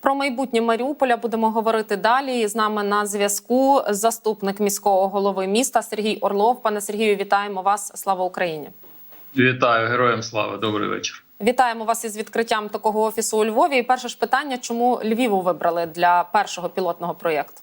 Про майбутнє Маріуполя будемо говорити далі. З нами на зв'язку заступник міського голови міста Сергій Орлов. Пане Сергію, вітаємо вас. Слава Україні! Вітаю героям слава. Добрий вечір. Вітаємо вас із відкриттям такого офісу у Львові. І перше ж питання: чому Львіву вибрали для першого пілотного проєкту?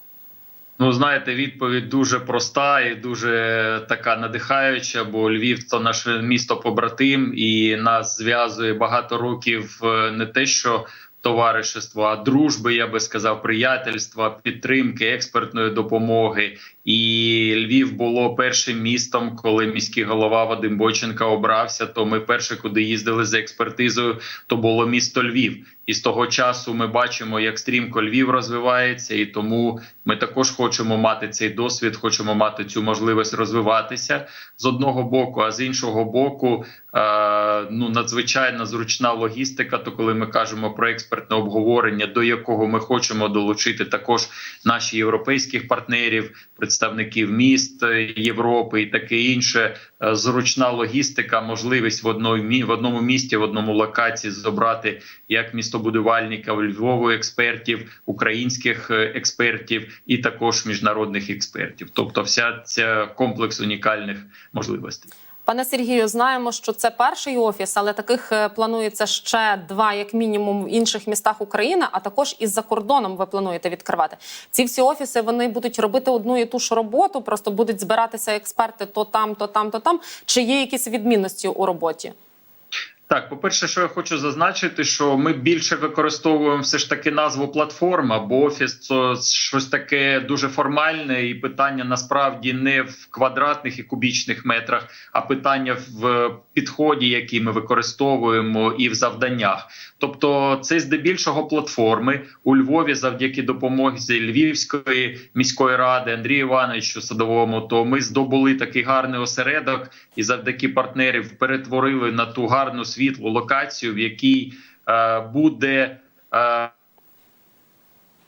Ну, знаєте, відповідь дуже проста і дуже така надихаюча. Бо Львів то наше місто побратим, і нас зв'язує багато років е, не те, що товаришество, а дружби, я би сказав, приятельства, підтримки, експертної допомоги. І Львів було першим містом, коли міський голова Вадим Бойченка обрався. То ми перше, куди їздили за експертизою, то було місто Львів. І з того часу ми бачимо, як стрімко Львів розвивається, і тому ми також хочемо мати цей досвід, хочемо мати цю можливість розвиватися з одного боку, а з іншого боку, е, ну надзвичайно зручна логістика. То коли ми кажемо про експертне обговорення, до якого ми хочемо долучити також наші європейських партнерів, представників міст е, Європи і таке інше, е, зручна логістика, можливість в одному в одному місті, в одному локації забрати як містобудувальників, Львову експертів, українських е, експертів і також міжнародних експертів. Тобто, вся ця комплекс унікальних можливостей. Пане Сергію, знаємо, що це перший офіс, але таких е, планується ще два, як мінімум, в інших містах України, а також із за кордоном ви плануєте відкривати. Ці всі офіси вони будуть робити одну і ту ж роботу, просто будуть збиратися експерти то там, то там, то там. Чи є якісь відмінності у роботі? Так, по перше, що я хочу зазначити, що ми більше використовуємо все ж таки назву платформа, бо офіс це щось таке дуже формальне, і питання насправді не в квадратних і кубічних метрах, а питання в підході, який ми використовуємо, і в завданнях. Тобто, це здебільшого платформи у Львові, завдяки допомозі Львівської міської ради Андрію Івановичу Садовому. То ми здобули такий гарний осередок, і завдяки партнерів перетворили на ту гарну світлу локацію, в якій е, буде. Е,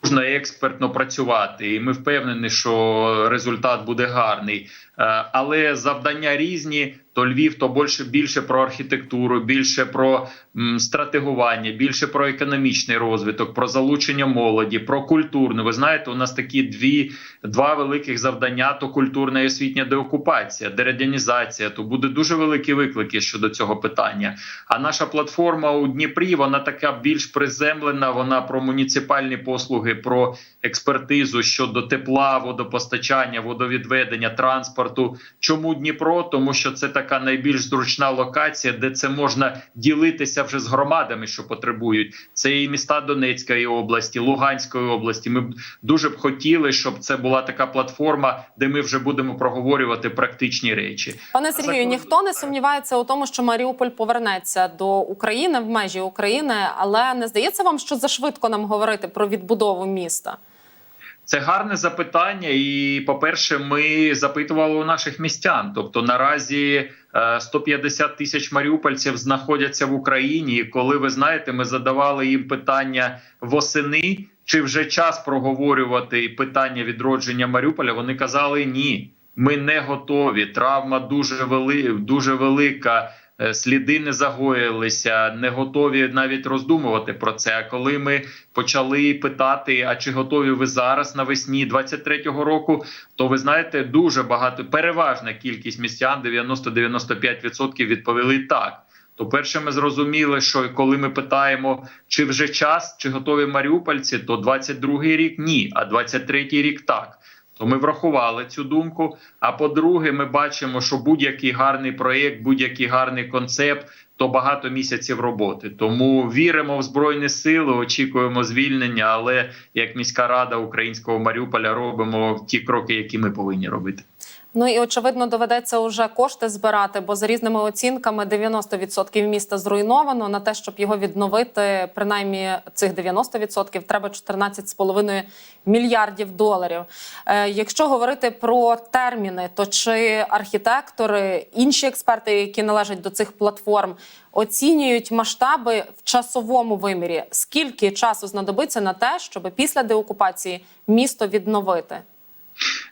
Можна експертно працювати, і ми впевнені, що результат буде гарний. Е, Але завдання різні. То Львів то більше більше про архітектуру, більше про м, стратегування, більше про економічний розвиток, про залучення молоді, про культурну. Ви знаєте, у нас такі дві два великих завдання: то культурна і освітня деокупація, дерадянізація. То буде дуже великі виклики щодо цього питання. А наша платформа у Дніпрі вона така більш приземлена. Вона про муніципальні послуги, про експертизу щодо тепла, водопостачання, водовідведення, транспорту. Чому Дніпро? Тому що це така найбільш зручна локація, де це можна ділитися вже з громадами, що потребують. Це і міста Донецької області, Луганської області. Ми б дуже б хотіли, щоб це була така платформа, де ми вже будемо проговорювати практичні речі. Пане Сергію, закон- ніхто не сумнівається у тому, що Маріуполь повернеться до України в межі України, але не здається вам, що зашвидко нам говорити про відбудову міста? Це гарне запитання, і по-перше, ми запитували у наших містян. Тобто, наразі е, 150 тисяч маріупольців знаходяться в Україні. І коли ви знаєте, ми задавали їм питання восени, чи вже час проговорювати питання відродження Маріуполя. Вони казали ні. Ми не готові. Травма дуже вели, дуже велика. Е, Сліди не загоїлися, не готові навіть роздумувати про це. А коли ми почали питати: а чи готові ви зараз навесні 23-го року? То ви знаєте, дуже багато, переважна кількість містян, 90-95% відповіли так. То перше, ми зрозуміли, що коли ми питаємо, чи вже час, чи готові маріупольці, то 22-й рік ні, а 23-й рік так. То ми врахували цю думку. А по-друге, ми бачимо, що будь-який гарний проєкт, будь-який гарний концепт то багато місяців роботи. Тому віримо в збройні сили, очікуємо звільнення. Але як міська рада українського Маріуполя робимо ті кроки, які ми повинні робити. Ну і очевидно доведеться вже кошти збирати, бо за різними оцінками 90% міста зруйновано. На те, щоб його відновити, принаймні цих 90% треба 14,5 мільярдів доларів. Е, якщо говорити про терміни, то чи архітектори, інші експерти, які належать до цих платформ, оцінюють масштаби в часовому вимірі? Скільки часу знадобиться на те, щоб після деокупації місто відновити?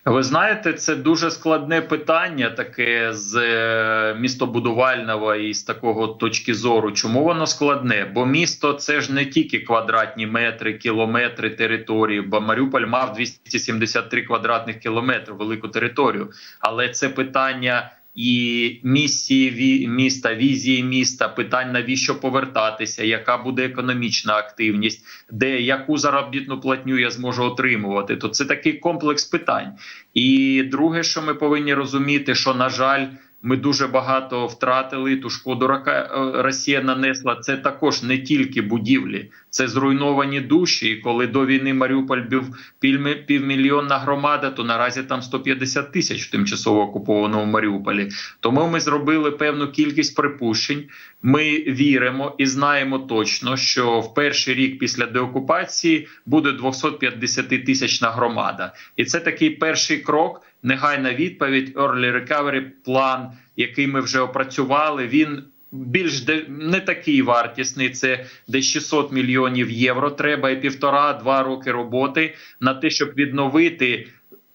Ви знаєте, це дуже складне питання, таке з е, містобудувального і з такого точки зору. Чому воно складне? Бо місто це ж не тільки квадратні метри, кілометри території. Бо Маріуполь мав 273 квадратних кілометри, велику територію. Але це питання і місії міста, візії міста, питань навіщо повертатися, яка буде економічна активність, де яку заробітну платню я зможу отримувати. То це такий комплекс питань. І друге, що ми повинні розуміти, що на жаль. Ми дуже багато втратили ту шкоду рака е, Росія нанесла. Це також не тільки будівлі, це зруйновані душі. І коли до війни Маріуполь був півмі- півмільйонна громада, то наразі там 150 тисяч в тимчасово окупованому Маріуполі. Тому ми зробили певну кількість припущень. Ми віримо і знаємо точно, що в перший рік після деокупації буде 250 тисячна громада, і це такий перший крок. Негайна відповідь, early recovery план, який ми вже опрацювали. Він більш де не такий вартісний. Це десь 600 мільйонів євро. Треба і півтора-два роки роботи на те, щоб відновити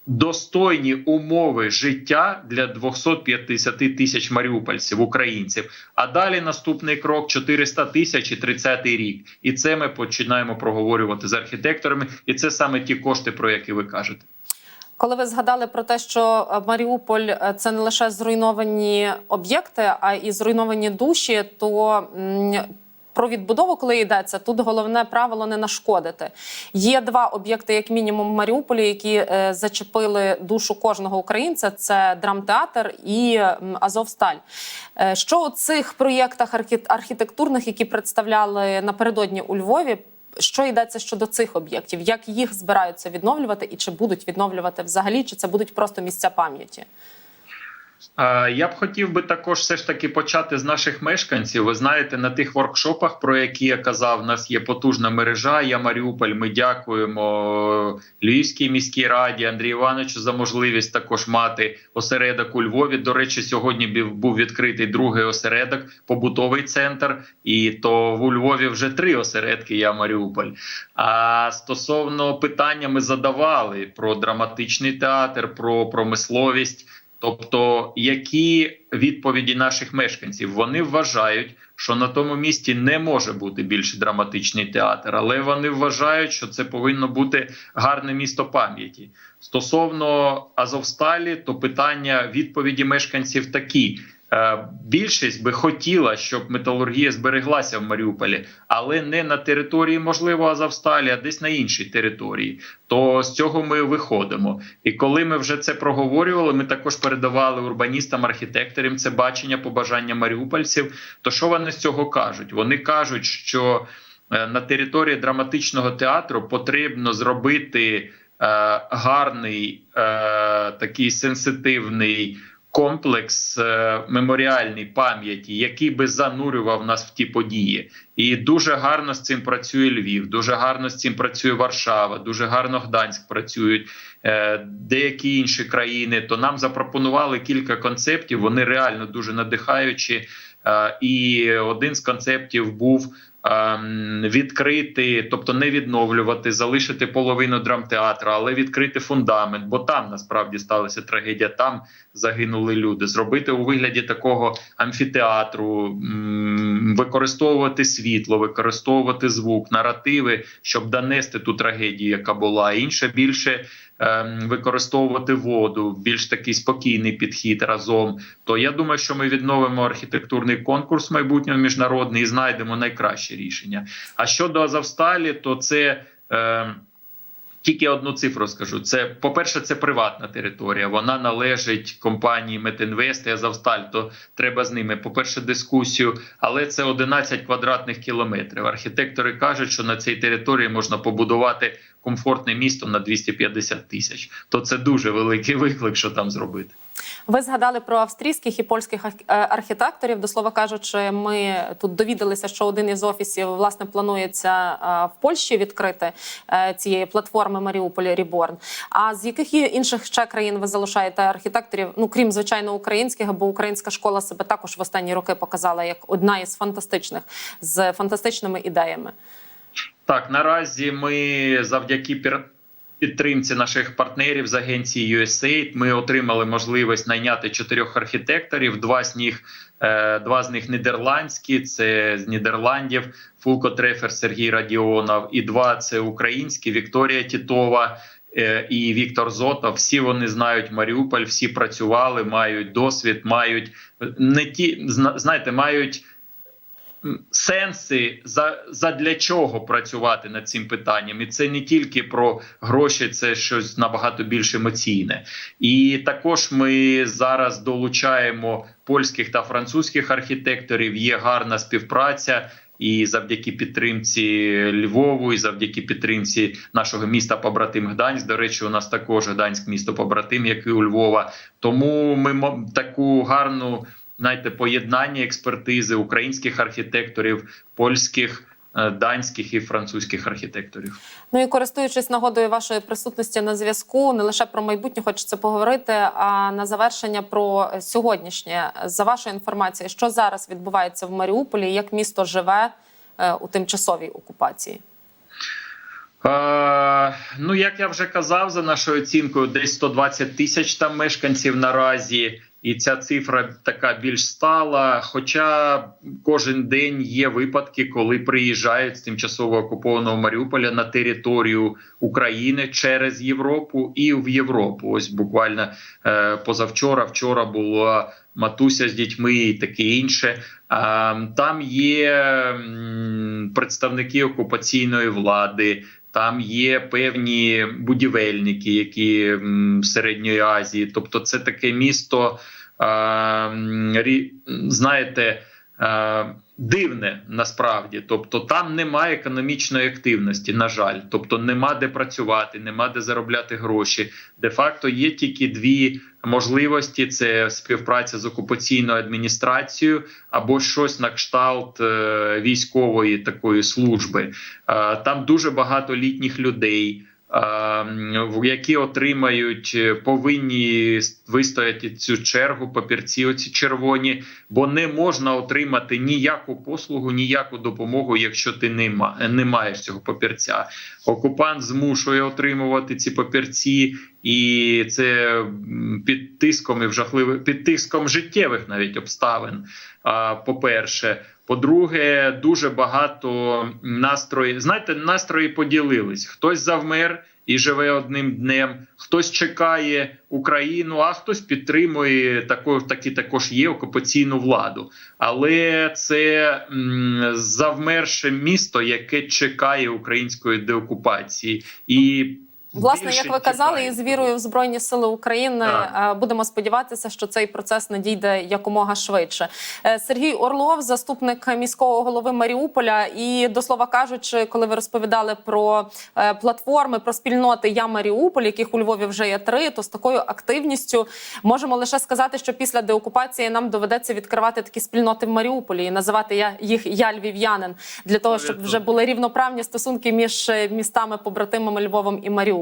достойні умови життя для 250 тисяч маріупольців, українців. А далі наступний крок 400 тисяч і 30-й рік. І це ми починаємо проговорювати з архітекторами. І це саме ті кошти, про які ви кажете. Коли ви згадали про те, що е, Маріуполь е, це не лише зруйновані об'єкти, а і зруйновані душі, то про відбудову, коли йдеться, тут головне правило не нашкодити. Є два об'єкти, як мінімум, в Маріуполі, які е, зачепили душу кожного українця: це драмтеатр і Азовсталь. Що у цих проєктах архі- архітектурних, які представляли напередодні у Львові, що йдеться щодо цих об'єктів? Як їх збираються відновлювати, і чи будуть відновлювати взагалі, чи це будуть просто місця пам'яті? Я б хотів би також все ж таки почати з наших мешканців. Ви знаєте, на тих воркшопах, про які я казав, у нас є потужна мережа. Я Маріуполь. Ми дякуємо Львівській міській раді Андрію Івановичу за можливість також мати осередок у Львові. До речі, сьогодні був відкритий другий осередок, побутовий центр. І то у Львові вже три осередки. Я Маріуполь. А стосовно питання, ми задавали про драматичний театр, про промисловість. Тобто, які відповіді наших мешканців вони вважають, що на тому місці не може бути більше драматичний театр, але вони вважають, що це повинно бути гарне місто пам'яті. Стосовно Азовсталі, то питання відповіді мешканців такі. Е, Більшість би хотіла, щоб металургія збереглася в Маріуполі, але не на території, можливо, Азовсталі, а десь на іншій території. То з цього ми виходимо. І коли ми вже це проговорювали, ми також передавали урбаністам, архітекторам це бачення, побажання маріупольців. То що вони з цього кажуть? Вони кажуть, що е, на території драматичного театру потрібно зробити е, гарний е, такий сенситивний комплекс е, меморіальної пам'яті, який би занурював нас в ті події. І дуже гарно з цим працює Львів, дуже гарно з цим працює Варшава, дуже гарно Гданськ працюють. Е, деякі інші країни, то нам запропонували кілька концептів. Вони реально дуже надихаючі. Е, і один з концептів був відкрити, тобто не відновлювати, залишити половину драмтеатру, але відкрити фундамент, бо там насправді сталася трагедія. Там загинули люди. Зробити у вигляді такого амфітеатру, використовувати світло, використовувати звук, наративи, щоб донести ту трагедію, яка була. Інше більше ем, використовувати воду, більш такий спокійний підхід разом. То я думаю, що ми відновимо архітектурний конкурс майбутнього міжнародний і знайдемо найкраще рішення. А щодо Азовсталі, то це. Ем, тільки одну цифру скажу. Це, по-перше, це приватна територія. Вона належить компанії Метинвест і Азовсталь. То треба з ними, по-перше, дискусію, але це 11 квадратних кілометрів. Архітектори кажуть, що на цій території можна побудувати комфортне місто на 250 тисяч. То це дуже великий виклик, що там зробити. Ви згадали про австрійських і польських е, архітекторів. До слова кажучи, ми тут довідалися, що один із офісів власне планується е, в Польщі відкрити е, цієї платформи Маріуполь Ріборн. А з яких інших ще країн ви залишаєте архітекторів? Ну крім звичайно українських, бо українська школа себе також в останні роки показала як одна із фантастичних з фантастичними ідеями. Так, наразі ми завдяки підтримці наших партнерів з агенції USAID ми отримали можливість найняти чотирьох архітекторів. Два з них е, два з них нідерландські. Це з Нідерландів Фулко Трефер Сергій Радіонов, і два це українські Вікторія Тітова. е, І Віктор Зотов, всі вони знають Маріуполь, всі працювали, мають досвід, мають е, не ті знаєте, мають сенси за, за для чого працювати над цим питанням, і це не тільки про гроші, це щось набагато більш емоційне. І також ми зараз долучаємо польських та французьких архітекторів. Є гарна співпраця. І завдяки підтримці Львову, і завдяки підтримці нашого міста побратим Гданськ. До речі, у нас також Гданськ місто побратим, як і у Львова. Тому ми таку гарну знаєте, поєднання експертизи українських архітекторів, польських, е, данських і французьких архітекторів. Ну і користуючись нагодою вашої присутності на зв'язку, не лише про майбутнє хочеться поговорити, а на завершення про сьогоднішнє. За вашою інформацією, що зараз відбувається в Маріуполі, як місто живе е, у тимчасовій окупації? Е, ну, як я вже казав, за нашою оцінкою, десь 120 тисяч там мешканців наразі, і ця цифра така більш стала. Хоча кожен день є випадки, коли приїжджають з тимчасово окупованого Маріуполя на територію України через Європу і в Європу. Ось буквально е, позавчора, вчора була матуся з дітьми і таке інше. А, там є представники окупаційної влади. Там є певні будівельники, які в середньої Азії. Тобто, це таке місто, знаєте, дивне насправді. Тобто, там немає економічної активності, на жаль. Тобто, нема де працювати, нема де заробляти гроші. Де факто є тільки дві можливості: це співпраця з окупаційною адміністрацією або щось на кшталт е, військової такої служби. Е, Там дуже багато літніх людей. Е, в- Які отримають, е, повинні вистояти цю чергу, папірці оці червоні, бо не можна отримати ніяку послугу, ніяку допомогу, якщо ти не, маєш цього папірця. Окупант змушує отримувати ці папірці, і це під тиском і в жахливих під тиском життєвих навіть обставин. По-перше, по-друге, дуже багато настрої. Знаєте, настрої поділились. Хтось завмер і живе одним днем, хтось чекає Україну, а хтось підтримує тако, таки також є окупаційну владу. Але це м, завмерше місто, яке чекає української деокупації і. Власне, більше як ви казали, тікає. із вірою в Збройні Сили України Так. е, будемо сподіватися, що цей процес надійде якомога швидше. Е, Сергій Орлов, заступник міського голови Маріуполя, і до слова кажучи, коли ви розповідали про е, платформи, про спільноти Я Маріуполь, яких у Львові вже є три, то з такою активністю можемо лише сказати, що після деокупації нам доведеться відкривати такі спільноти в Маріуполі і називати я їх Я Львів'янин для того, щоб вже були рівноправні стосунки між містами побратимами Львовом і Маріуполем.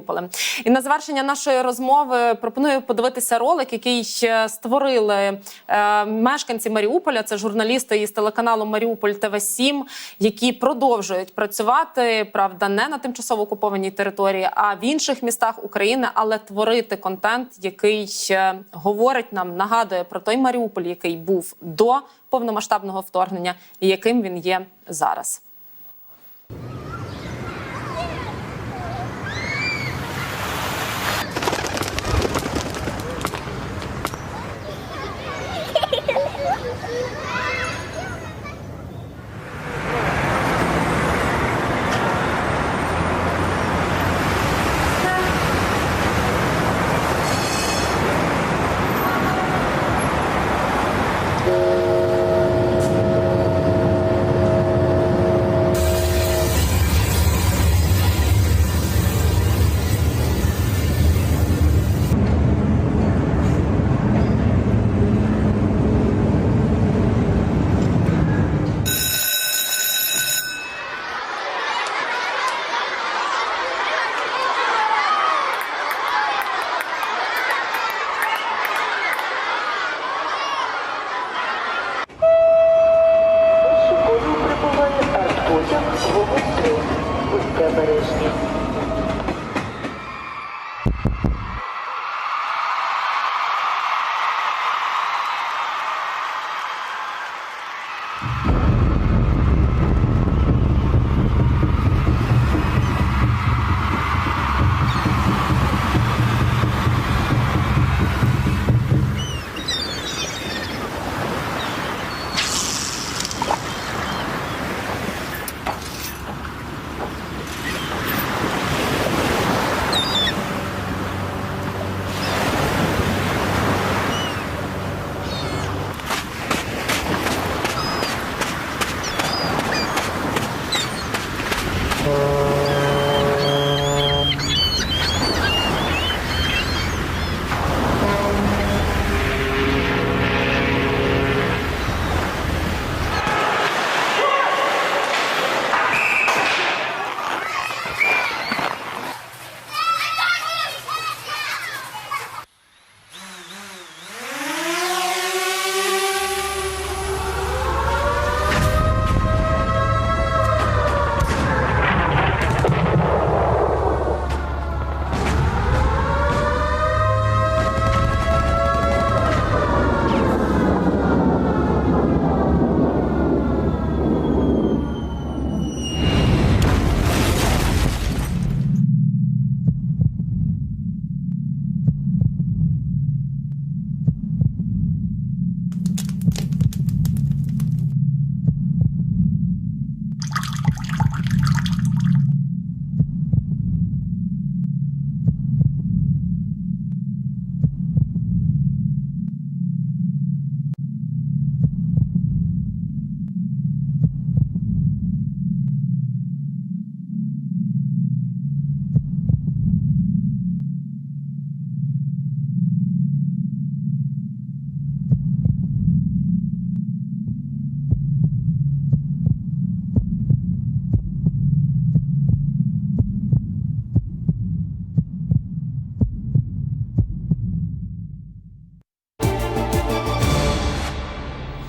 І на завершення нашої розмови пропоную подивитися ролик, який створили е, мешканці Маріуполя. Це журналісти із телеканалу Маріуполь ТВ 7 які продовжують працювати, правда, не на тимчасово окупованій території, а в інших містах України, але творити контент, який е, говорить нам, нагадує про той Маріуполь, який був до повномасштабного вторгнення, і яким він є зараз.